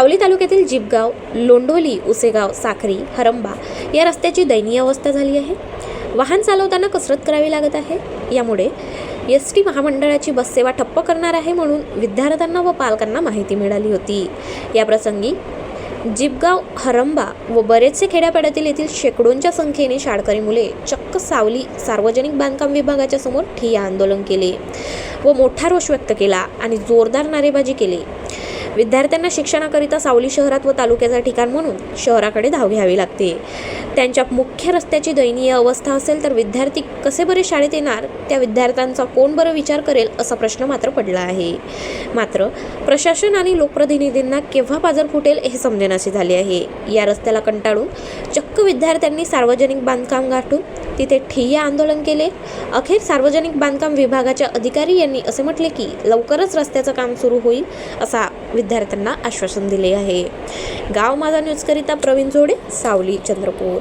सावली तालुक्यातील जिपगाव लोंढोली उसेगाव साखरी हरंबा या रस्त्याची दयनीय अवस्था झाली आहे. वाहन चालवताना कसरत करावी लागत आहे. यामुळे एस टी महामंडळाची बससेवा ठप्प करणार आहे म्हणून विद्यार्थ्यांना व पालकांना माहिती मिळाली होती. याप्रसंगी जिपगाव हरंबा व बरेचसे खेड्यापाड्यातील येथील शेकडोंच्या संख्येने शाळकरी मुले चक्क सावली सार्वजनिक बांधकाम विभागाच्या समोर ठिय्या आंदोलन केले व मोठा रोष व्यक्त केला आणि जोरदार नारेबाजी केली. विद्यार्थ्यांना शिक्षणाकरिता सावली शहरात व तालुक्याचं ठिकाण म्हणून शहराकडे धाव घ्यावी लागते. त्यांच्या मुख्य रस्त्याची दयनीय अवस्था असेल तर विद्यार्थी कसे बरे शाळेत येणार? त्या विद्यार्थ्यांचा कोण बरं विचार करेल? असा प्रश्न मात्र पडला आहे. मात्र प्रशासन आणि लोकप्रतिनिधींना केव्हा पाजर फुटेल हे समजेनासे झाले आहे. या रस्त्याला कंटाळून चक्क विद्यार्थ्यांनी सार्वजनिक बांधकाम गाठून तिथे ठिय्या आंदोलन केले. अखेर सार्वजनिक बांधकाम विभागाच्या अधिकारी यांनी असे म्हटले की लवकरच रस्त्याचं काम सुरू होईल असा विद्यार्थ्यांना आश्वासन दिले आहे. गाव माझा न्यूजकरिता प्रवीण जोडे सावली चंद्रपूर.